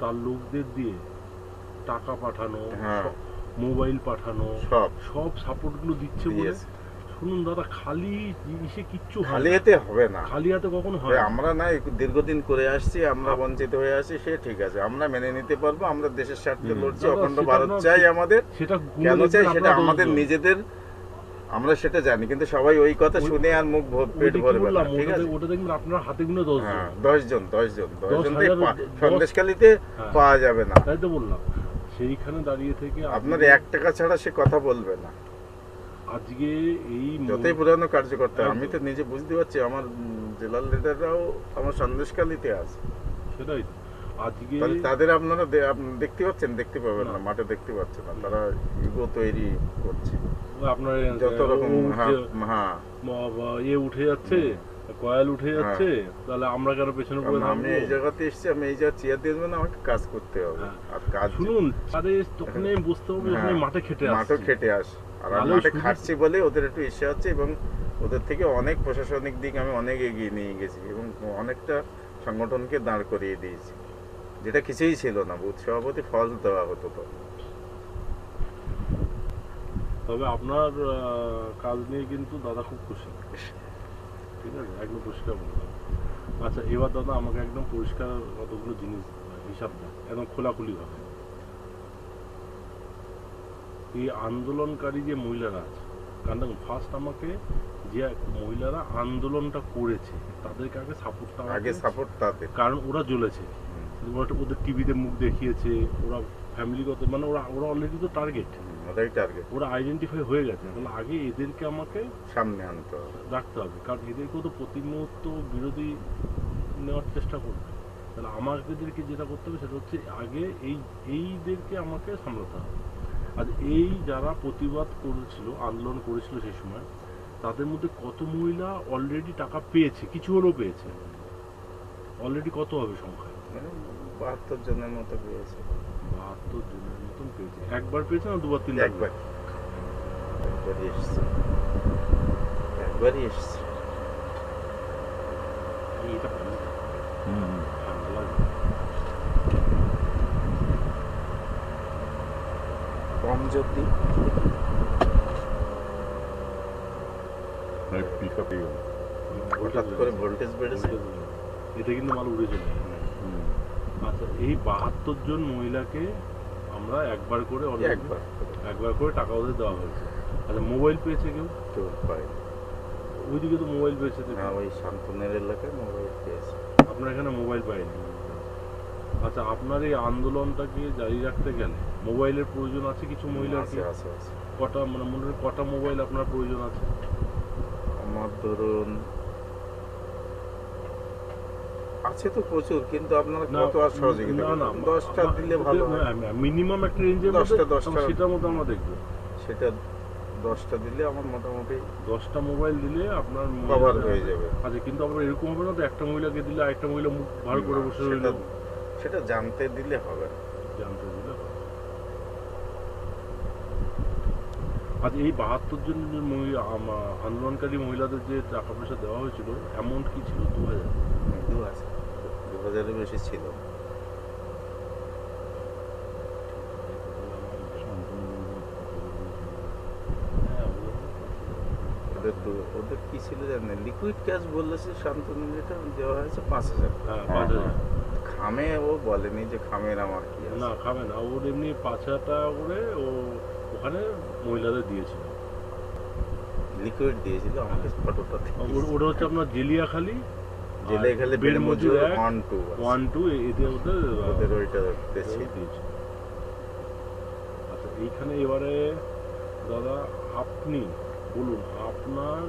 তার লোকদের দিয়ে টাকা পাঠানো হ্যাঁ। মোবাইল পাঠানো সব। সব সাপোর্টগুলো দিচ্ছে বলে। শুনুন দাদা খালি জিনিসে কিচ্ছু খালি। এতে হবে না। খালি হাতে কখনো না। আমরা না দীর্ঘদিন করে আসছি আমরা বঞ্চিত হয়ে আসছি সে ঠিক আছে। আমরা মেনে নিতে পারব আমরা দেশের স্বার্থে লড়ছি অখণ্ড ভারত চাই আমাদের। সেটা কেন চাই সেটা আমাদের নিজেদের আমরা সেটা জানি কিন্তু সবাই ওই কথা শুনে আর মুখ পেট ভরবে না ঠিক আছে ওটা দেখবেন আপনার হাতে গুনে দশ জন। হ্যাঁ দশ জন দশ জন দশ দশ জন সন্দেশখালিতে হ্যাঁ। পাওয়া যাবে না তাই তো বললাম সেইখানে দাঁড়িয়ে থেকে আপনার আপনি এক টাকা ছাড়া সে কথা বলবে না আজকে এই যতই পুরানো কার্যকর্তা আমি তো নিজে বুঝতে পারছি আমার জেলার লিডাররাও আমার সন্দেশখালিতে আছে সেটাই। আজকে তাদের আপনারা দেখতে পাচ্ছেন দেখতে পাবেন না। মাঠে দেখতে পাচ্ছেন না। তারা ইগো তৈরি করছে। আপনার যত রকম হ্যাঁ হ্যাঁ। ইয়ে উঠে যাচ্ছে কয়েল উঠে যাচ্ছে তাহলে আমরা কেন পেছনে পড়ে আমি এই জায়গাতে এসেছি আমি এই জায়গা চেয়ার দিয়ে দেবেন আমাকে কাজ করতে হবে। হ্যাঁ। আর কাজ শুনুন আরে তখন আমি বুঝতে যখন হ্যাঁ। মাঠে খেটে আসছি। খেটে আস আর আমি মাঠে খাটছি বলে ওদের একটু ইসে হচ্ছে এবং ওদের থেকে অনেক প্রশাসনিক দিক আমি অনেক এগিয়ে নিয়ে গেছি এবং অনেকটা সংগঠনকে দাঁড় করিয়ে দিয়েছি। যেটা কিছুই ছিল না বুথ সভাপতি ফল দেওয়া হতো তো তবে আপনার কাজ নিয়ে কিন্তু দাদা খুব খুশি। ঠিক আছে? একদম পরিষ্কার বললাম আচ্ছা এবার দাদা আমাকে একদম পরিষ্কার কতগুলো জিনিস হিসাব দেন। একদম খোলাখুলি ভাবে। এই আন্দোলনকারী যে মহিলারা আছে কারণ দেখুন ফার্স্ট আমাকে যে মহিলারা আন্দোলনটা করেছে তাদেরকে আগে সাপোর্টটা আগে সাপোর্ট তাদের। কারণ ওরা জ্বলেছে। ওদের টিভিতে মুখ দেখিয়েছে ওরা ফ্যামিলিগত মানে ওরা ওরা অলরেডি তো টার্গেট টার্গেট ওরা আইডেন্টিফাই হয়ে গেছে। তাহলে আগে এদেরকে আমাকে সামনে আনতে হবে। রাখতে হবে কারণ এদেরকেও তো প্রতি মুহূর্ত বিরোধী নেওয়ার চেষ্টা করবে। তাহলে আমাদেরকে যেটা করতে হবে সেটা হচ্ছে আগে এই এইদেরকে আমাকে সামলাতে হবে। আর এই যারা প্রতিবাদ করেছিল আন্দোলন করেছিল সেই সময় তাদের মধ্যে কত মহিলা অলরেডি টাকা পেয়েছে কিছু হলেও পেয়েছে। অলরেডি কত হবে সংখ্যা? মানে বাহাত্তর জনের মতো পেয়েছে। বাহাত্তর জনের মতন পেয়েছে। একবার পেয়েছে না দুবার তিন একবার। একবারই এসছে। একবারই এসছে। এটা লাগবে কম যদি হঠাৎ করে ভোল্টেজ বেড়েছে। এটা কিন্তু মাল উড়ে চলে। আচ্ছা এই বাহাত্তর জন মহিলাকে আমরা একবার করে একবার একবার করে টাকা ওদের দেওয়া হয়েছে। আচ্ছা মোবাইল পেয়েছে কেউ? পাই ওইদিকে তো মোবাইল পেয়েছে। না ওই শান্তনের এলাকায় মোবাইল পেয়েছে। আপনার এখানে মোবাইল পাইনি আচ্ছা আপনার এই আন্দোলনটাকে জারি রাখতে গেলে মোবাইলের প্রয়োজন আছে কিছু মহিলার আছে আছে কটা মানে মনে কটা মোবাইল আপনার প্রয়োজন আছে? আমার ধরুন আছে তো প্রচুর কিন্তু আপনারা কত আর সহযোগিতা না, না, দশটা দিলে ভালো মিনিমাম একটা রেঞ্জের দশটা, দশটা। সেটার মধ্যে আমরা দেখব সেটা দশটা দিলে আমার মোটামুটি দশটা মোবাইল দিলে আপনার কভার হয়ে যাবে আচ্ছা কিন্তু আমরা এরকম হবে না তো একটা মহিলাকে দিলে আরেকটা মহিলা মুখ ভার করে বসে রইল সেটা জানতে দিলে হবে। জানতে দিলে হবে। আজ এই বাহাত্তর জন আন্দোলনকারী মহিলাদের যে টাকা পয়সা দেওয়া হয়েছিল অ্যামাউন্ট কি ছিল? দু হাজার দু হাজার দু হাজারের বেশি ছিল। ওদের দু- ওদের কি ছিল জানেন? লিকুইড ক্যাশ বললেছে শান্তনু যেটা দেওয়া হয়েছে পাঁচ হাজার। হ্যাঁ হাজার। খামে ও বলেনি যে খামের আমার কি না খাবে না। ওর এমনি পাঁচ হাজার টাকা করে ও ওখানে মহিলাদের দিয়েছিল। লিকুইড দিয়েছিল আমাকে ফটোটা ওটা হচ্ছে আপনার জেলিয়াখালি জেলে খেলে বেল বেল মজুর ওয়ান টু ওয়ান টু এতে ওদের ওদের ওইটা আচ্ছা এইখানে এবারে দাদা আপনি বলুন আপনার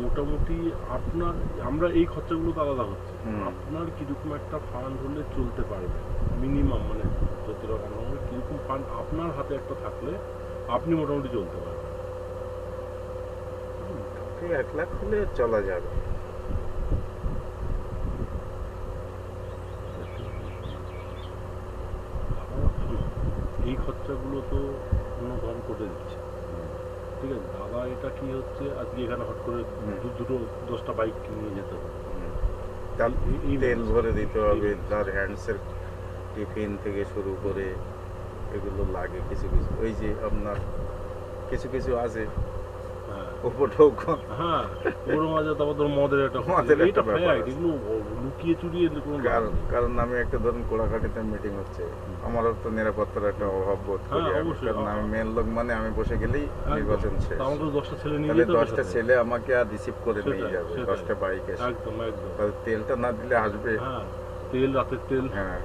মোটামুটি আপনার আমরা এই খরচাগুলো তো আলাদা হচ্ছে। আপনার কীরকম একটা ফান্ড হলে চলতে পারবে? মিনিমাম মানে রকম আমাদের কীরকম ফান্ড আপনার হাতে একটা থাকলে আপনি মোটামুটি চলতে পারবেন। এক লাখ হলে চলা যাবে। এই খরচাগুলো তো অন্য ধরন করে দিচ্ছে। ঠিক আছে দাদা এটা কি হচ্ছে? আজকে এখানে হট করে দুটো দশটা বাইক নিয়ে যেতে হবে। তেল ভরে দিতে হবে তার হ্যান্ডসের টিফিন থেকে শুরু করে এগুলো লাগে কিছু কিছু। ওই যে আপনার কিছু কিছু আছে হ্যাঁ। হ্যাঁ ওর মাঝে তারপর তোর মদের একটা মদের একটা ব্যাপার এগুলো লুকিয়ে চুরিয়ে কোনো কারণ কারণ আমি একটা ধরুন কোলাঘাটিতে মিটিং হচ্ছে আমারও তো নিরাপত্তার একটা অভাব বোধ করি হ্যাঁ, অবশ্যই। কারণ আমি মেন লোক মানে আমি বসে গেলেই নির্বাচন শেষ। আমাকে দশটা ছেলে নিয়ে দশটা ছেলে আমাকে আর রিসিভ করে নিয়ে যাবে দশটা বাইক এসে। একদম একদম। তেলটা না দিলে আসবে। তেল রাতের তেল। হ্যাঁ।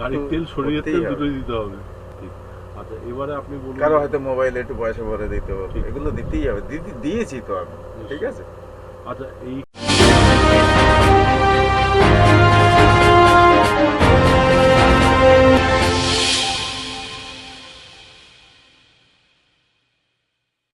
গাড়ির তেল শরীরের তেল দুটোই দিতে হবে। ঠিক। আচ্ছা এবারে আপনি বলুন কারও হয়তো মোবাইলে একটু পয়সা ভরে দিতে হবে। এগুলো দিতেই হবে। দিয়েছি তো আমি। ঠিক আছে? আচ্ছা এই